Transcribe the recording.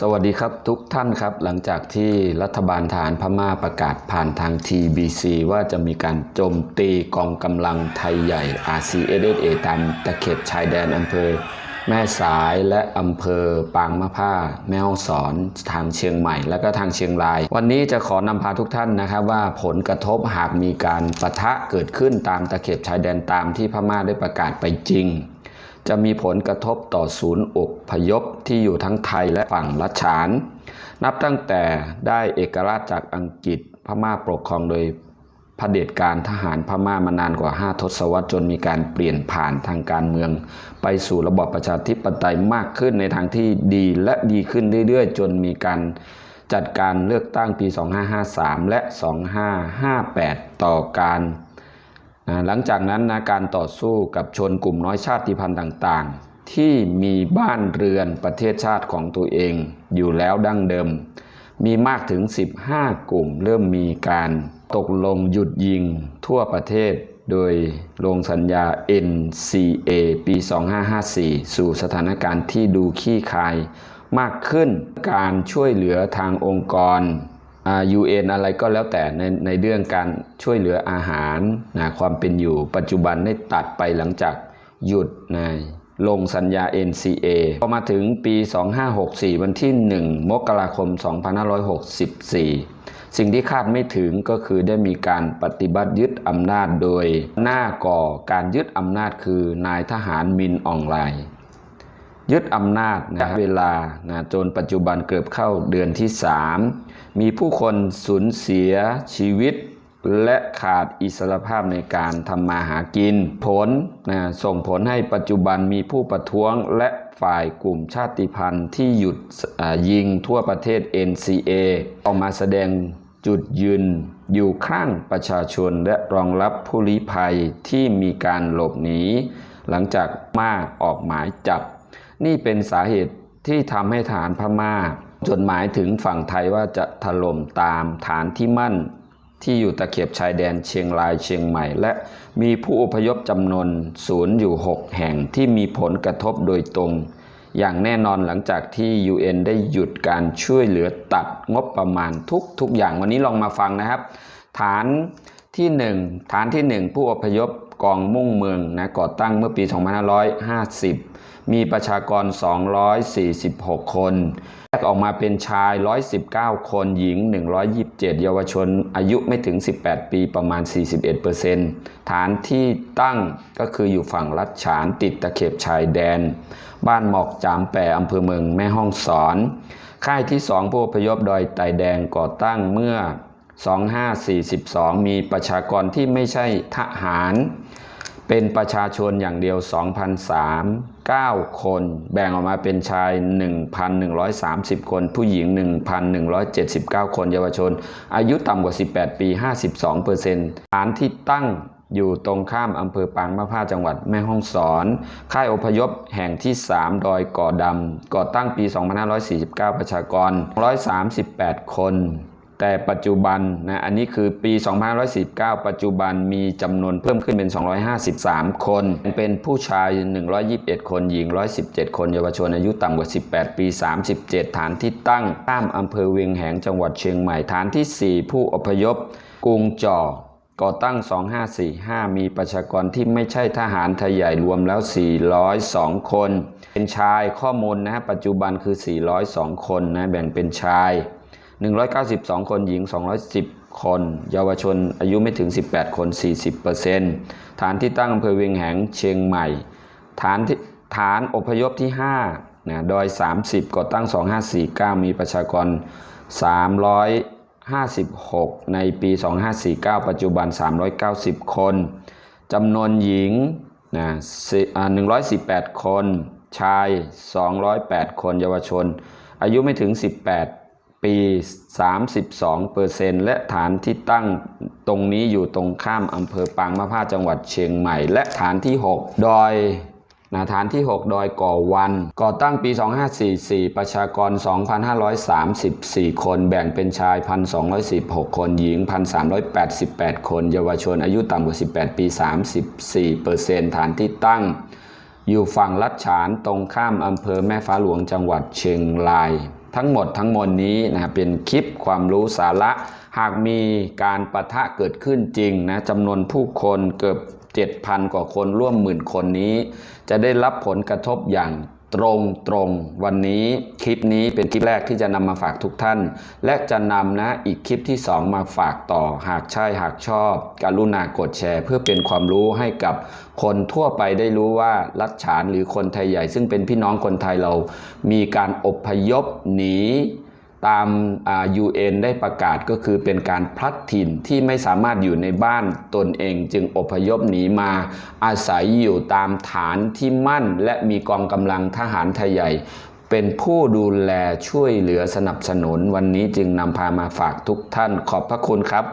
สวัสดีครับทุกท่านครับหลังจากที่รัฐบาลทหารพม่าประกาศผ่านทาง TBC ว่าจะมีการโจมตีกองกำลังไทยใหญ่ RCSA ตามตะเข็บชายแดนอำเภอ แม่สายและอำเภอปางมะผ้า แม่ฮ่องสอนทางเชียงใหม่ และก็ทางเชียงราย วันนี้จะขอนำพาทุกท่านนะครับว่าผลกระทบหากมีการปะทะเกิดขึ้นตามตะเข็บชายแดนตามที่พม่าได้ประกาศไปจริง จะมีผลกระทบต่อศูนย์อพยพที่อยู่ทั้งไทยและฝั่งละฉาน นับตั้งแต่ได้เอกราชจากอังกฤษพม่าปกครองโดยเผด็จการทหารพม่ามานานกว่า 5 ทศวรรษจนมีการเปลี่ยนผ่านทางการเมือง ไปสู่ระบอบประชาธิปไตยมากขึ้นในทางที่ดีและดีขึ้นเรื่อยๆ จนมีการจัดการเลือกตั้งปี 2553 และ 2558 ต่อการ หลังจากนั้นนะการต่อสู้กับชนกลุ่มน้อยชาติพันธุ์ต่างๆ ที่มีบ้านเรือนประเทศชาติของตัวเองอยู่แล้วดั้งเดิม มีมากถึง 15 กลุ่ม เริ่มมีการตกลงหยุดยิงทั่วประเทศโดยลงสัญญา NCA ปี 2554 สู่สถานการณ์ที่ดูขี้คายมากขึ้นการช่วยเหลือทางองค์กร อ่า UN อะไรก็แล้วแต่ในในเรื่องการช่วยเหลืออาหารนะความเป็นอยู่ปัจจุบันได้ตัดไปหลังจากหยุดนะลงสัญญา NCA พอมาถึงปี 2564 วันที่ 1 มกราคม 2564 สิ่งที่คาดไม่ถึงก็คือได้มีการปฏิบัติยึดอำนาจโดยหน้าก่อการยึดอำนาจคือนายทหารมินออนไลน์ ยึดอำนาจนะเวลานะจนปัจจุบันเกือบเข้าเดือนที่ 3 มีผู้คนสูญเสียชีวิต และขาดอิสรภาพในการทำมาหากิน ผลนะส่งผลให้ปัจจุบันมีผู้ประท้วงและฝ่ายกลุ่มชาติพันธุ์ที่หยุดอ่ายิงทั่วประเทศ NCA ออกมาแสดงจุดยืนอยู่ข้างประชาชนและรองรับผู้ลี้ภัยที่มีการหลบหนีหลังจากมาออกหมายจับ นี่เป็นสาเหตุที่ทำให้ฐานพม่าจดหมายถึงฝั่งไทยว่าจะถล่มตามฐานที่มั่น ที่อยู่ตะเข็บชายแดนเชียงรายเชียงใหม่ และมีผู้อพยพจำนวนศูนย์อยู่ 6 แห่งที่มีผลกระทบโดยตรง อย่างแน่นอนหลังจากที่ UN ได้หยุดการช่วยเหลือตัดงบประมาณทุกทุกอย่างวันนี้ลองมาฟังนะครับ ฐานที่ 1 ฐานที่ 1 ผู้อพยพ กองมุ่งเมืองนะก่อตั้งเมื่อปี 2550 มีประชากร 246 คนแยกออกมาเป็นชาย 119 คน หญิง 127 เยาวชน อายุไม่ถึง 18 ปี ประมาณ 41%ฐานที่ตั้งก็คืออยู่ฝั่งลัดฉานติดตะเข็บชายแดน บ้านหมอกจามแปรอำเภอเมืองแม่ฮ่องสอน ค่ายที่ 2 ผู้อพยพดอยไตแดงก่อตั้งเมื่อ 2542 มีประชากรที่ไม่ใช่ทหาร เป็นประชาชนอย่างเดียว 2,003 9 คน แบ่งออกมาเป็นชาย 1,130 คน ผู้หญิง 1,179 คนเยาวชน อายุต่ำกว่า 18 ปี 52%ฐานที่ตั้งอยู่ตรงข้ามอำเภอปางมะผ้าจังหวัดแม่ฮ่องสอน ค่ายอพยพแห่งที่ 3 ดอยก่อดำก่อตั้งปี 2549 ประชากร 138 คน แต่ปัจจุบันนะอันนี้คือปี 2549 ปัจจุบันมีจำนวนเพิ่มขึ้นเป็น 253 คน เป็นผู้ชาย 121 คน หญิง 117 คน เยาวชนอายุต่ำกว่า 18 ปี 37 ฐานที่ตั้งข้ามอำเภอเวียงแหงจังหวัดเชียงใหม่ ฐานที่ 4 ผู้อพยพกรุงจ่อก่อตั้ง 2545 มีประชากรที่ไม่ใช่ทหารไทยใหญ่รวมแล้ว 402 คน เป็นชายข้อมูลนะปัจจุบันคือ 402 คนนะแบ่งเป็นชาย 192 คนหญิง 210 คน เยาวชนอายุไม่ถึง 18 คน 40%ฐานที่ตั้งอำเภอเวียงแหงเชียงใหม่ ฐานที่ฐานอพยพที่5นะดอย 30 ก่อตั้ง 2549 มีประชากร 356 ในปี 2549 ปัจจุบัน 390 คน จำนวนหญิงนะ118 คน ชาย 208 คน เยาวชน อายุไม่ถึง 18 ปี 32เปอร์เซนต์และฐานที่ตั้งตรงนี้อยู่ตรงข้ามอำเภอปางมะผ้าจังหวัดเชียงใหม่ และฐานที่ 6 ดอยนะฐานที่ 6 ดอยก่อวัน ก่อตั้งปี 2544 ประชากร 2,534 คน แบ่งเป็นชาย 1,216 คน หญิง 1,388 คน เยาวชนอายุต่ำกว่า 18 ปี 34เปอร์เซนต์ฐานที่ตั้ง อยู่ฝั่งลัดฉานตรงข้ามอำเภอแม่ฟ้าหลวงจังหวัดเชียงราย ทั้งหมดทั้งมวลนี้นะเป็นคลิปความรู้สาระ หากมีการประทะเกิดขึ้นจริงนะจำนวนผู้คนเกือบ7,000 กว่าคนร่วมหมื่นคนนี้ จะได้รับผลกระทบอย่าง ตรงตรงๆวันนี้คลิปนี้เป็นคลิปแรกที่จะนำมาฝากทุกท่าน และจะนำนะอีกคลิปที่ 2 มาฝากต่อ หากใช่หากชอบ กรุณากดแชร์ เพื่อเป็นความรู้ให้กับคนทั่วไปได้รู้ว่ารัฐฉานหรือคนไทยใหญ่ ซึ่งเป็นพี่น้องคนไทยเรา มีการอบพยพหนี ตามอ่า UN ได้ประกาศก็คือเป็นการพลัดถิ่นที่ไม่สามารถอยู่ในบ้านตนเองจึงอพยพหนีมาอาศัยอยู่ตามฐานที่มั่น และมีกองกำลังทหารไทยใหญ่ เป็นผู้ดูแลช่วยเหลือสนับสนุนวันนี้จึงนำพามาฝากทุกท่านขอบพระคุณครับ